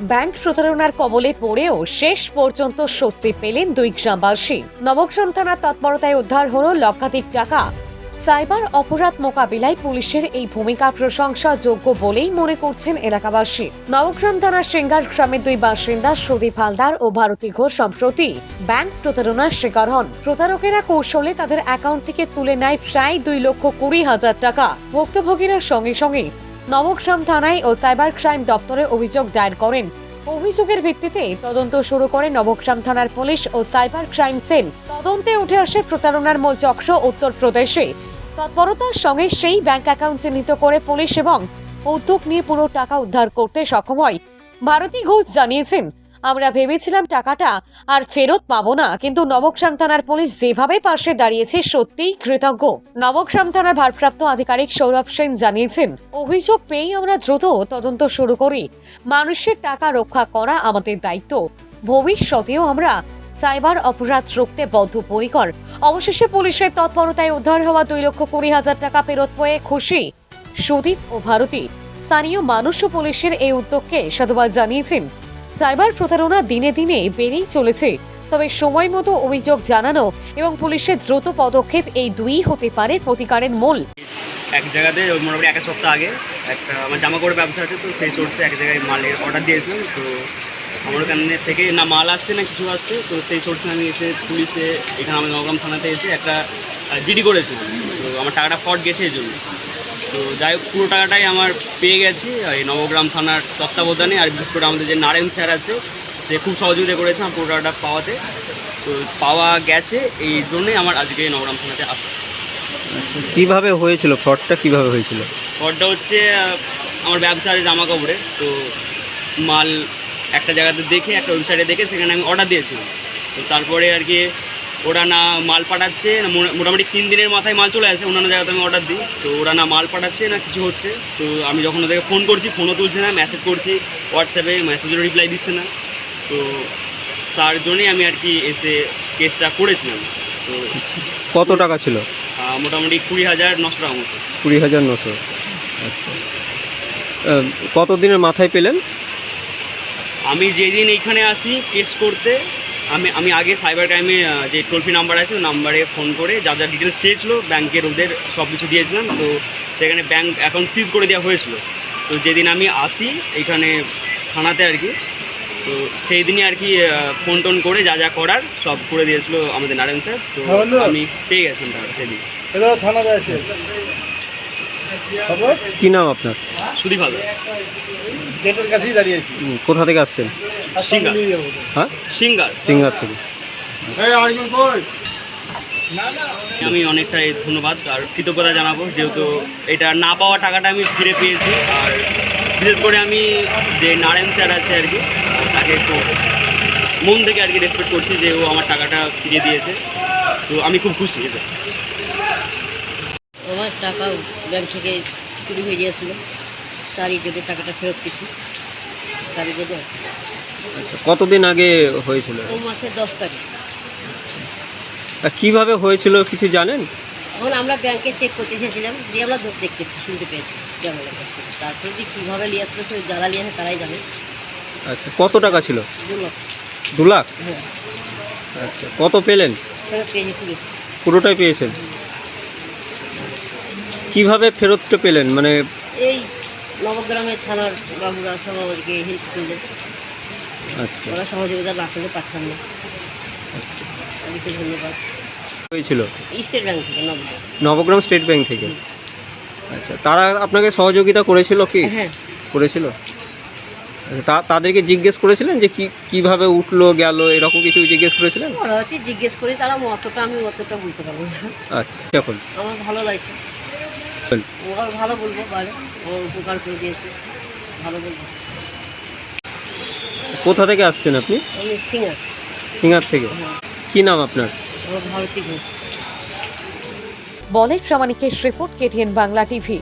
Bank প্রতারণার কবলে পড়েও শেষ পর্যন্ত স্বস্তি পেলেন দুই গ্রামবাসী। নবগ্রাম থানার তৎপরতায় উদ্ধার হল লক্ষাধিক টাকা। সাইবার অপরাধ মোকাবিলায় পুলিশের এই ভূমিকা প্রশংসা যোগ্য বলেই মনে করছেন এলাকাবাসী। নবগ্রাম থানার সিঙ্গার গ্রামের দুই বাসিন্দা সুদীপ হালদার ও ভারতী ঘোষ সম্প্রতি ব্যাংক প্রতারণার শিকার হন। প্রতারকেরা কৌশলে তাদের অ্যাকাউন্ট থেকে তুলে নেয় প্রায় দুই লক্ষ কুড়ি হাজার টাকা। ভুক্তভোগীরা সঙ্গে সঙ্গে নবগ্রাম থানায় ও সাইবার ক্রাইম দপ্তরে অভিযোগ দায়ের করেন। অভিযোগের ভিত্তিতে তদন্ত শুরু করে নবগ্রাম থানার পুলিশ ও সাইবার ক্রাইম সেল। তদন্তে উঠে আসে প্রতারণার মূল চক্র উত্তরপ্রদেশে। তৎপরতার সঙ্গে সেই ব্যাংক অ্যাকাউন্ট চিহ্নিত করে পুলিশ এবং উদ্যোগ নিয়ে পুরো টাকা উদ্ধার করতে সক্ষম হয়। ভারতী ঘোষ জানিয়েছেন আমরা ভেবেছিলাম টাকাটা আর ফেরত পাবো না, কিন্তু নবগ্রাম থানার পুলিশ যেভাবে পাশে দাঁড়িয়েছে সত্যিই কৃতজ্ঞ। নবগ্রাম থানার ভারপ্রাপ্ত আধিকারিক সৌরভ সেন জানিয়েছেন, অভিযোগ পেয়েই আমরা দ্রুত তদন্ত শুরু করি। মানুষের টাকা রক্ষা করা আমাদের দায়িত্ব। ভবিষ্যতেও আমরা সাইবার অপরাধ রুখতে বদ্ধপরিকর। অবশেষে পুলিশের তৎপরতায় উদ্ধার হওয়া দুই লক্ষ কুড়ি হাজার টাকা ফেরত পেয়ে খুশি সুদীপ ও ভারতী। স্থানীয় মানুষ ও পুলিশের এই উদ্যোগকে সাধুবাদ জানিয়েছেন। সাইবার প্রতারণা দিনে দিনে বেড়েই চলেছে। তবে সময় মতো অভিযোগ জানানো এবং পুলিশের দ্রুত পদক্ষেপ এই দুই হতে পারে প্রতিকারের মূল। এক জায়গাতে মোটামুটি এক সপ্তাহ আগে একটা আমার জামা কাপড়ের ব্যবসা আছে, তো সেই সোর্সে এক জায়গায় মালের অর্ডার দিয়েছিলাম। তো আমার ওখানে থেকে না মাল আসছে, না কিছু আসছে, তো সেই সোর্সে আমি এসে পুলিশে এখানে আমার নবগ্রাম থানাতে এসে একটা জিডি করেছিলাম। তো আমার টাকাটা ফট গেছে এই জন্য। তো যাই হোক পুরো টাকাটাই আমার পেয়ে গেছি এই নবগ্রাম থানার তত্ত্বাবধানে। আর বিশেষ করে আমাদের যে নারায়ণ স্যার আছে সে খুব সহযোগিতা করেছে আমার পুরো টাকাটা পাওয়াতে। তো পাওয়া গেছে এই জন্যই আমার আজকে এই নবগ্রাম থানাতে আসা। আচ্ছা কীভাবে হয়েছিল? ফ্রডটা কীভাবে হয়েছিল? ফ্রডটা হচ্ছে আমার ব্যবসা আছে জামা কাপড়ের তো মাল একটা জায়গাতে দেখে একটা ওয়েবসাইটে দেখে সেখানে আমি অর্ডার দিয়েছিলাম। তো তারপরে আর কি ওরা না মাল পাঠাচ্ছে না মোটা- মোটামুটি তিন দিনের মাথায় মাল চলে আসে অন্যান্য জায়গাতে আমি অর্ডার দিই। তো ওরা না মাল পাঠাচ্ছে না কিছু হচ্ছে। তো আমি যখন ওদেরকে ফোন করছি ফোনও তুলছে না মেসেজ করছি হোয়াটসঅ্যাপে মেসেজেরও রিপ্লাই দিচ্ছে না। তো তার জন্যই আমি আর কি এসে কেসটা করেছিলাম। তো কত টাকা ছিল? মোটামুটি কুড়ি হাজার নশো টাকা মতো। কুড়ি হাজার নশো। আচ্ছা। কত দিনের মাথায় পেলেন? আমি যেদিন এইখানে আসি কেস করতে আমি আমি আগে সাইবার ক্রাইমে যে টোল ফ্রি নাম্বার আছে ওই নাম্বারে ফোন করে যা যা ডিটেলস চেয়েছিলো ব্যাংকের ওদের সব কিছু দিয়েছিলাম। তো সেখানে ব্যাংক অ্যাকাউন্ট সিজ করে দেওয়া হয়েছিল। তো যেদিন আমি আসি এখানে থানাতে আর কি তো সেই দিনই আর কি ফোন টোন করে যা যা করার সব করে দিয়েছিল আমাদের নারায়ণ স্যার। তো আমি পেয়ে গেছিলাম টাকা সেদিন। এরা থানাতে আছে। কি নাম আপনার? গেটের কাছেই দাঁড়িয়েছি কোথা থেকে আসছেন? হ্যাঁ? সিঙ্গার। সিঙ্গার থেকে। এই আরেকজন কই? না না। আমি অনেকটাই ধন্যবাদ আর কৃতজ্ঞতা জানাব যেহেতু এটা না পাওয়া টাকাটা আমি ফিরে পেয়েছি। আর বিশেষ করে আমি যে নারায়ণ স্যার আছে আর কি তাকে একটু মন থেকে আর কি রেসপেক্ট করছি যে ও আমার টাকাটা ফিরিয়ে দিয়েছে। তো আমি খুব খুশি। আমার টাকা ব্যাংক থেকে চুরি হয়ে গিয়েছিল। তারই জন্য টাকাটা ফেরত পেয়েছি তারই জন্য আচ্ছা কতদিন আগে হয়েছিল? ও মাসের দশ তারিখ। আর কীভাবে হয়েছিল কিছু জানেন? তখন আমরা ব্যাংকে চেক করতে এসেছিলাম দিয়ে আমরা ধর- দেখতে শুনতে পেয়েছি লাগছে তারপরে যে কীভাবে নিয়ে আসলো সে যারা নিয়ে আসে তারাই জানে। আচ্ছা কত টাকা ছিল? দু লক্ষ দু লাখ? হ্যাঁ। আচ্ছা কত পেলেন? ফেরত পেয়েছি পুলিশ পুরোটাই পেয়েছেন? কীভাবে ফেরতটা পেলেন? মানে এই নবগ্রামের থানার বাবুরা আমাদেরকে হেল্প করলেন। ওরা সহযোগিতা না করলে পারতাম না। আচ্ছা। ধন্যবাদ। হয়েছিল? স্টেট ব্যাংক থেকে নবগ্রাম। নবগ্রাম স্টেট ব্যাংক থেকে? আচ্ছা তারা আপনাকে সহযোগিতা করেছিল কি? হ্যাঁ। করেছিল? আচ্ছা, তা তাদেরকে জিজ্ঞেস করেছিলেন যে কি কীভাবে উঠল গেল এরকম কিছু জিজ্ঞেস করেছিলেন? জিজ্ঞেস করি তারা অতটা আমি অতটা বলতে পারব না। আচ্ছা এখন আমার ভালো লাগছে। ভালো বলব বাইরে উপকার করে দিয়েছে। ভালো বলব। কোথা থেকে আসছেন আপনি? আমি সিঙ্গার। সিঙ্গার থেকে। হ্যাঁ। কি নাম আপনার? বলে প্রামাণিকের রিপোর্ট কেটিএন বাংলা টিভি।